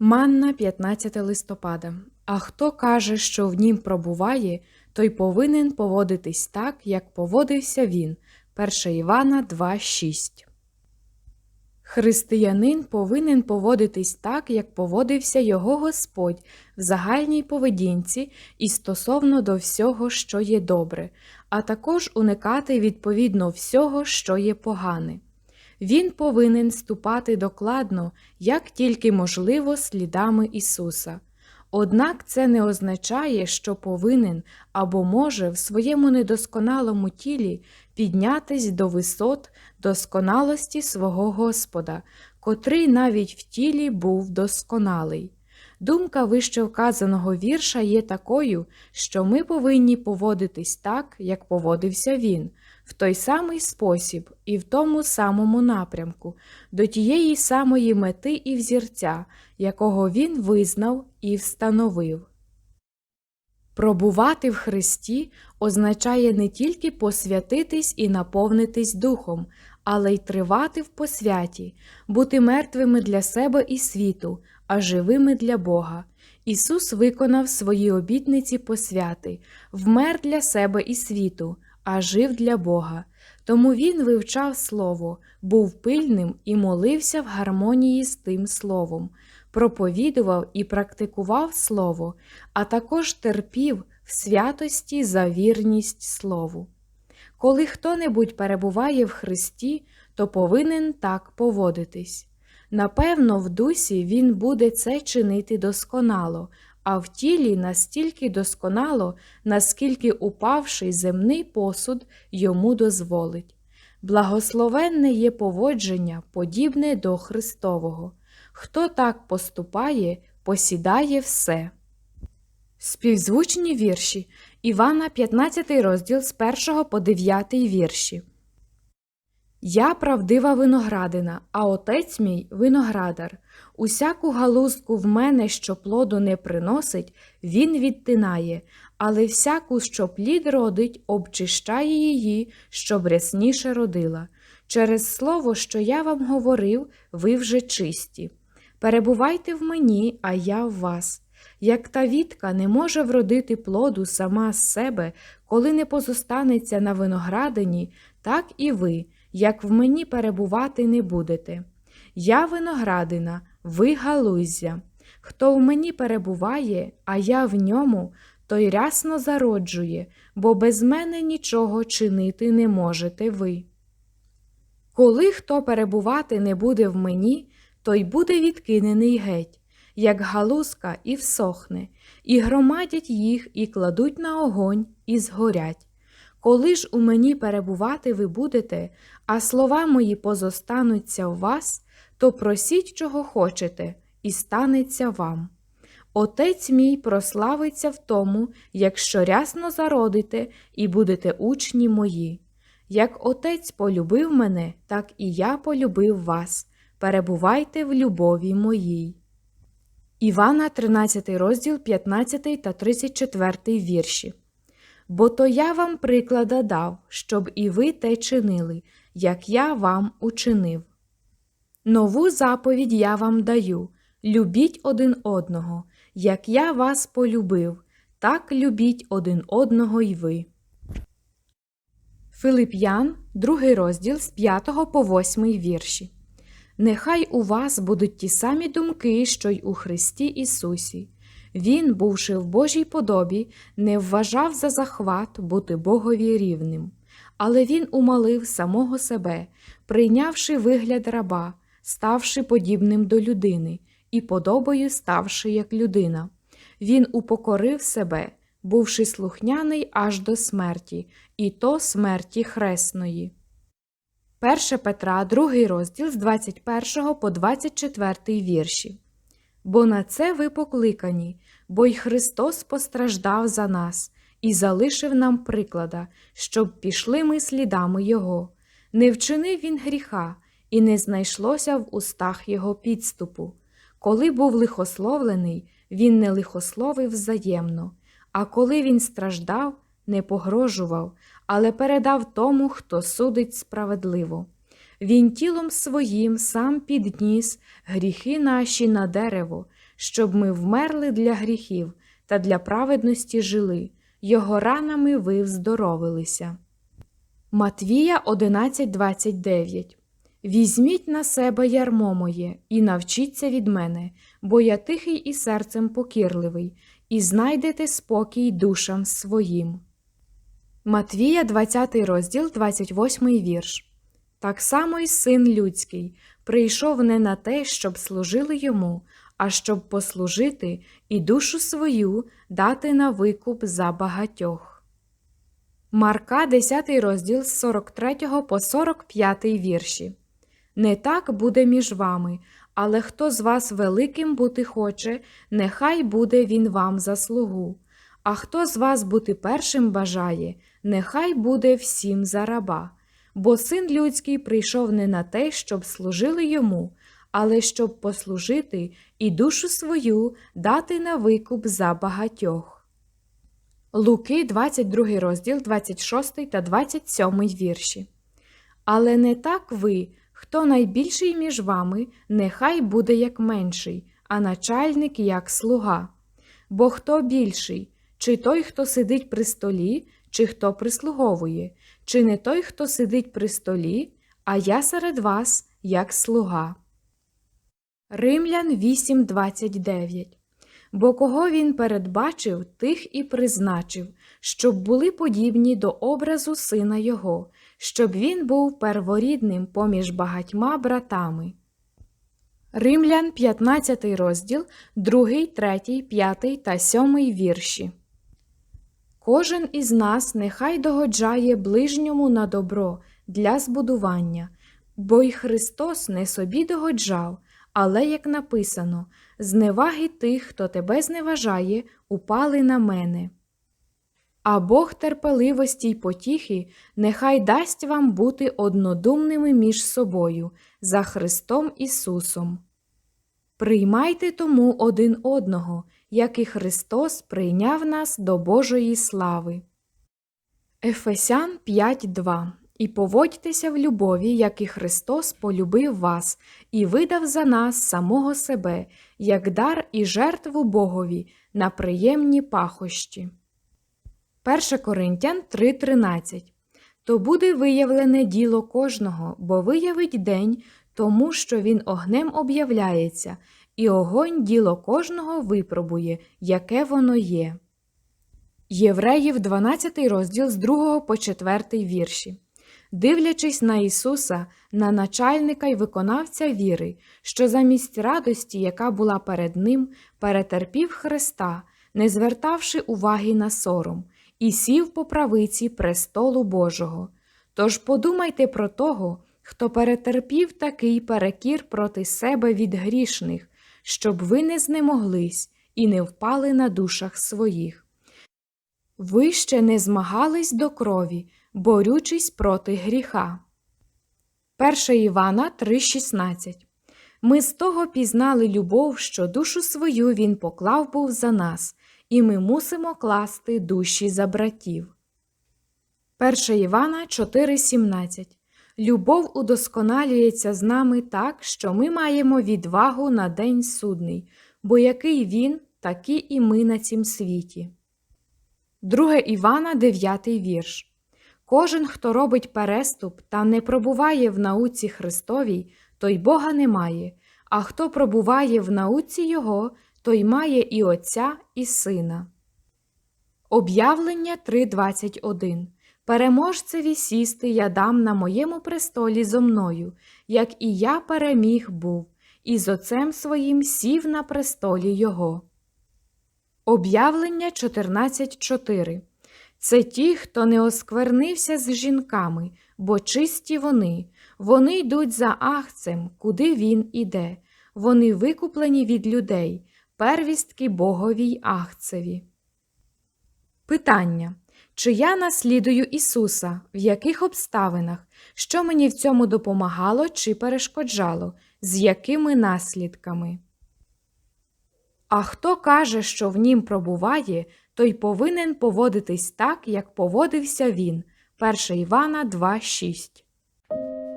Манна 15 листопада. А хто каже, що в нім пробуває, той повинен поводитись так, як поводився він. 1 Івана 2.6 Християнин повинен поводитись так, як поводився його Господь в загальній поведінці і стосовно до всього, що є добре, а також уникати відповідно всього, що є погане. Він повинен ступати докладно, як тільки можливо, слідами Ісуса. Однак це не означає, що повинен або може в своєму недосконалому тілі піднятись до висот досконалості свого Господа, котрий навіть в тілі був досконалий. Думка вище вказаного вірша є такою, що ми повинні поводитись так, як поводився він, в той самий спосіб і в тому самому напрямку, до тієї самої мети і взірця, якого він визнав і встановив. Пробувати в Христі означає не тільки посвятитись і наповнитись духом, але й тривати в посвяті, бути мертвими для себе і світу, а живими для Бога. Ісус виконав свої обітниці посвяти, вмер для себе і світу, а жив для Бога. Тому Він вивчав Слово, був пильним і молився в гармонії з тим Словом, проповідував і практикував Слово, а також терпів в святості за вірність Слову. Коли хто-небудь перебуває в Христі, то повинен так поводитись. Напевно, в дусі він буде це чинити досконало, а в тілі настільки досконало, наскільки упавший земний посуд йому дозволить. Благословенне є поводження, подібне до Христового. Хто так поступає, посідає все. Співзвучні вірші Івана, 15 розділ з 1 по 9 вірші. Я правдива виноградина, а отець мій виноградар. Усяку галузку в мене, що плоду не приносить, він відтинає, але всяку, що плід родить, обчищає її, щоб рясніше родила. Через слово, що я вам говорив, ви вже чисті. Перебувайте в мені, а я в вас. Як та вітка не може вродити плоду сама з себе, коли не позостанеться на виноградині, так і ви, як в мені перебувати не будете. Я виноградина, ви галузя. Хто в мені перебуває, а я в ньому, той рясно зароджує, бо без мене нічого чинити не можете ви. Коли хто перебувати не буде в мені, той буде відкинений геть, як галузка і всохне, і громадять їх, і кладуть на огонь, і згорять. Коли ж у мені перебувати ви будете, а слова мої позостануться в вас, то просіть, чого хочете, і станеться вам. Отець мій прославиться в тому, якщо рясно зародите і будете учні мої. Як отець полюбив мене, так і я полюбив вас. Перебувайте в любові моїй. Івана, 13 розділ, 15 та 34 вірші. Бо то я вам приклада дав, щоб і ви те чинили, як я вам учинив. Нову заповідь я вам даю любіть один одного, як я вас полюбив, так любіть один одного й ви. Филип'ян, другий розділ з 5 по 8 вірші. Нехай у вас будуть ті самі думки, що й у Христі Ісусі. Він, бувши в Божій подобі, не вважав за захват бути Богові рівним, але він умалив самого себе, прийнявши вигляд раба, ставши подібним до людини і подобою ставши як людина. Він упокорив себе, бувши слухняний аж до смерті, і то смерті хресної. 1 Петра, 2 розділ з 21 по 24 вірші. Бо на це ви покликані, бо й Христос постраждав за нас і залишив нам приклада, щоб пішли ми слідами Його. Не вчинив він гріха, і не знайшлося в устах Його підступу. Коли був лихословлений, він не лихословив взаємно, а коли він страждав, не погрожував, але передав тому, хто судить справедливо. Він тілом своїм сам підніс гріхи наші на дерево, щоб ми вмерли для гріхів та для праведності жили. Його ранами ви вздоровилися. Матвія 11.29 Візьміть на себе ярмо моє і навчіться від мене, бо я тихий і серцем покірливий, і знайдете спокій душам своїм. Матвія 20 розділ, 28 вірш. Так само й син людський прийшов не на те, щоб служили йому, а щоб послужити і душу свою дати на викуп за багатьох. Марка 10 розділ з 43 по 45 вірші. Не так буде між вами, але хто з вас великим бути хоче, нехай буде він вам за слугу. А хто з вас бути першим бажає, нехай буде всім за раба. Бо син людський прийшов не на те, щоб служили йому, але щоб послужити і душу свою дати на викуп за багатьох. Луки, 22 розділ, 26 та 27 вірші. Але не так ви, хто найбільший між вами, нехай буде як менший, а начальник як слуга. Бо хто більший, чи той, хто сидить при столі, чи хто прислуговує, чи не той, хто сидить при столі, а я серед вас як слуга. Римлян 8.29 Бо кого він передбачив, тих і призначив, щоб були подібні до образу сина його, щоб він був перворідним поміж багатьма братами. Римлян 15 розділ, 2, 3, 5 та 7 вірші. Кожен із нас нехай догоджає ближньому на добро для збудування, бо й Христос не собі догоджав, але, як написано, зневаги тих, хто тебе зневажає, упали на мене. А Бог терпеливості й потіхи нехай дасть вам бути однодумними між собою за Христом Ісусом. Приймайте тому один одного, як і Христос прийняв нас до Божої слави. Ефесян 5.2 І поводьтеся в любові, як і Христос полюбив вас, і видав за нас самого себе, як дар і жертву Богові на приємні пахощі. 1 Коринтян 3.13 То буде виявлене діло кожного, бо виявить день, тому що він огнем об'являється, і огонь діло кожного випробує, яке воно є. Євреїв 12 розділ з 2 по 4 вірші. Дивлячись на Ісуса, на начальника й виконавця віри, що замість радості, яка була перед Ним, перетерпів Христа, не звертавши уваги на сором, і сів по правиці престолу Божого. Тож подумайте про того, хто перетерпів такий перекір проти себе від грішних, щоб ви не знемоглись і не впали на душах своїх. Ви ще не змагались до крові, борючись проти гріха. 1 Івана 3,16 Ми з того пізнали любов, що душу свою Він поклав був за нас, і ми мусимо класти душі за братів. 1 Івана 4,17 Любов удосконалюється з нами так, що ми маємо відвагу на день судний, бо який він, такі і ми на цім світі. 2 Івана 9 вірш. Кожен, хто робить переступ та не пробуває в науці Христовій, той Бога не має, а хто пробуває в науці Його, той має і Отця, і Сина. Об'явлення 3.21 Переможцеві сісти я дам на моєму престолі зо мною, як і я переміг був, і з Отцем своїм сів на престолі Його. Об'явлення 14.4 Це ті, хто не осквернився з жінками, бо чисті вони, вони йдуть за ахцем, куди він іде, вони викуплені від людей, первістки Боговій ахцеві. Питання. Чи я наслідую Ісуса, в яких обставинах, що мені в цьому допомагало чи перешкоджало, з якими наслідками? А хто каже, що в нім пробуває, той повинен поводитись так, як поводився він. 1 Івана 2,6